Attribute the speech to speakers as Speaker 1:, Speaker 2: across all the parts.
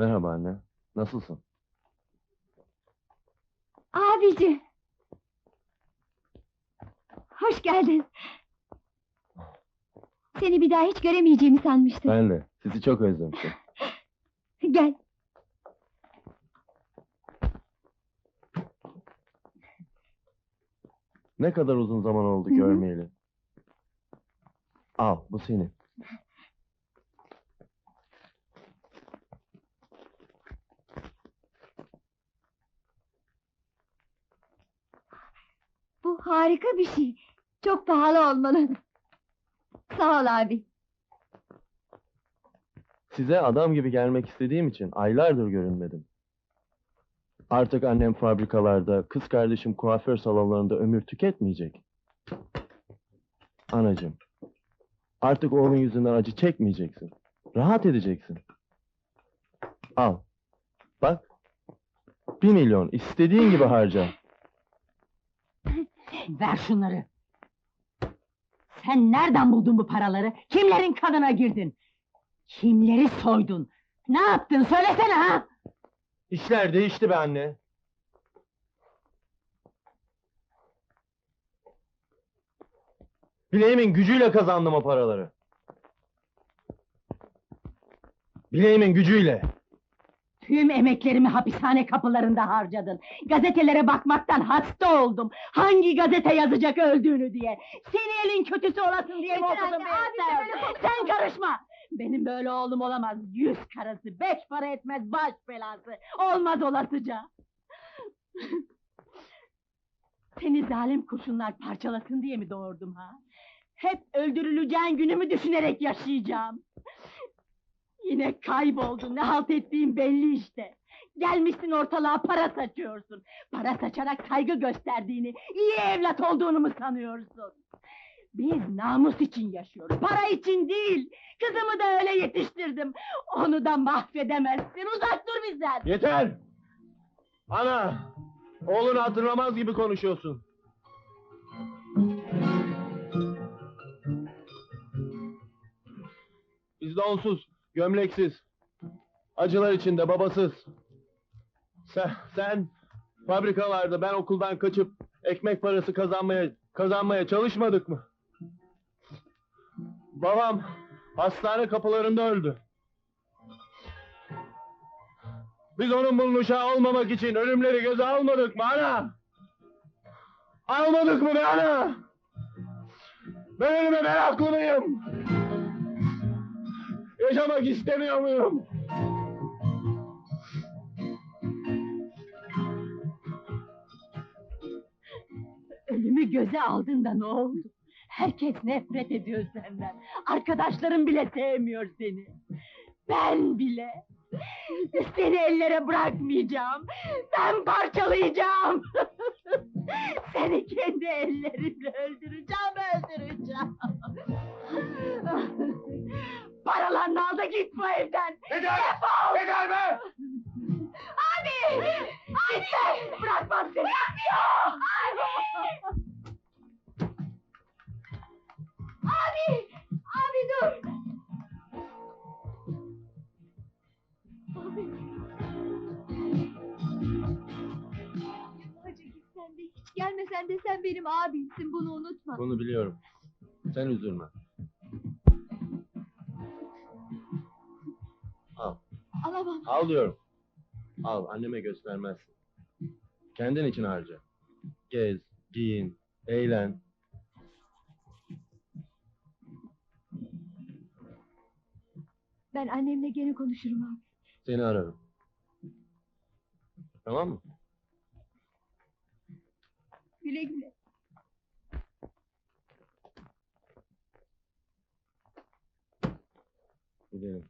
Speaker 1: Merhaba anne. Nasılsın?
Speaker 2: Abici. Hoş geldin. Seni bir daha hiç göremeyeceğimi sanmıştım.
Speaker 1: Ben de. Sizi çok özlemişim.
Speaker 2: Gel.
Speaker 1: Ne kadar uzun zaman oldu
Speaker 2: Hı hı.
Speaker 1: görmeyeli. Al, bu senin.
Speaker 2: Bu harika bir şey. Çok pahalı olmalı. Sağ ol abi.
Speaker 1: Size adam gibi gelmek istediğim için aylardır görünmedim. Artık annem fabrikalarda, kız kardeşim kuaför salonlarında ömür tüketmeyecek. Anacığım, artık oğlun yüzünden acı çekmeyeceksin. Rahat edeceksin. Al. Bak. Bir milyon, istediğin gibi harca.
Speaker 3: Ver şunları. Sen nereden buldun bu paraları? Kimlerin kanına girdin? Kimleri soydun? Ne yaptın söylesene ha?
Speaker 1: İşler değişti be anne. Bileğimin gücüyle kazandım o paraları. Bileğimin gücüyle.
Speaker 3: Tüm emeklerimi hapishane kapılarında harcadın. Gazetelere bakmaktan hasta oldum. Hangi gazete yazacak öldüğünü diye. Seni elin kötüsü olasın diye mi
Speaker 2: Yeter
Speaker 3: okudum
Speaker 2: anne,
Speaker 3: ben
Speaker 2: abi de
Speaker 3: sen?
Speaker 2: böyle konuşma.
Speaker 3: Sen karışma. Benim böyle oğlum olamaz. Yüz karası, beş para etmez baş belası. Olmaz olasıca. Seni zalim kurşunlar parçalasın diye mi doğurdum ha? Hep öldürüleceğin günümü düşünerek yaşayacağım. Yine kayboldun, ne halt ettiğin belli işte. Gelmişsin ortalığa para saçıyorsun. Para saçarak saygı gösterdiğini, iyi evlat olduğunu mu sanıyorsun? Biz namus için yaşıyoruz, para için değil. Kızımı da öyle yetiştirdim. Onu da mahvedemezsin, uzak dur bizden.
Speaker 1: Yeter! Ana! Oğlunu hatırlamaz gibi konuşuyorsun. Biz de onsuz, gömleksiz. Acılar içinde babasız. Sen, sen fabrikalarda ben okuldan kaçıp ekmek parası kazanmaya kazanmaya çalışmadık mı? Babam hastane kapılarında öldü. Biz onun bunun olmamak için ölümleri göze almadık mı ana? Almadık mı be ana? Ben ölüme meraklı mıyım? Yaşamak istemiyor muyum?
Speaker 3: Ölümü göze aldın da ne oldu? Herkes nefret ediyor senden. Arkadaşların bile sevmiyor seni. Ben bile. Seni ellere bırakmayacağım. Ben parçalayacağım. Seni kendi ellerimle öldüreceğim, öldüreceğim. Paralarını al da git bu evden.
Speaker 1: Yeter!
Speaker 3: Defol!
Speaker 1: Yeter be!
Speaker 3: Abi! Abi! Bırakmam seni! Bırakmıyor! Abi!
Speaker 2: Abi! Abi dur! Abi! Hacı gitsen de hiç gelmesen de sen benim abimsin bunu unutma.
Speaker 1: Bunu biliyorum. Sen üzülme.
Speaker 2: Alamam.
Speaker 1: Al diyorum. Al anneme göstermezsin. Kendin için harca. Gez, giyin, eğlen.
Speaker 2: Ben annemle gene konuşurum abi.
Speaker 1: Seni ararım. Tamam mı?
Speaker 2: Güle güle.
Speaker 1: Gidelim.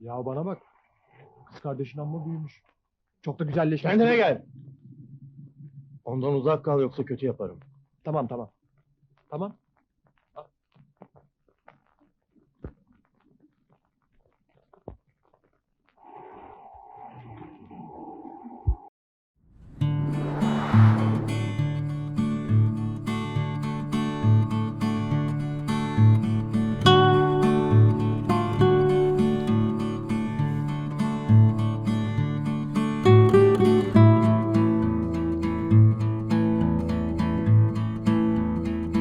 Speaker 4: Ya bana bak. Kız kardeşin amma büyümüş. Çok da güzelleşmiş.
Speaker 1: Kendine gel. Ondan uzak kal yoksa kötü yaparım.
Speaker 4: Tamam tamam. Tamam.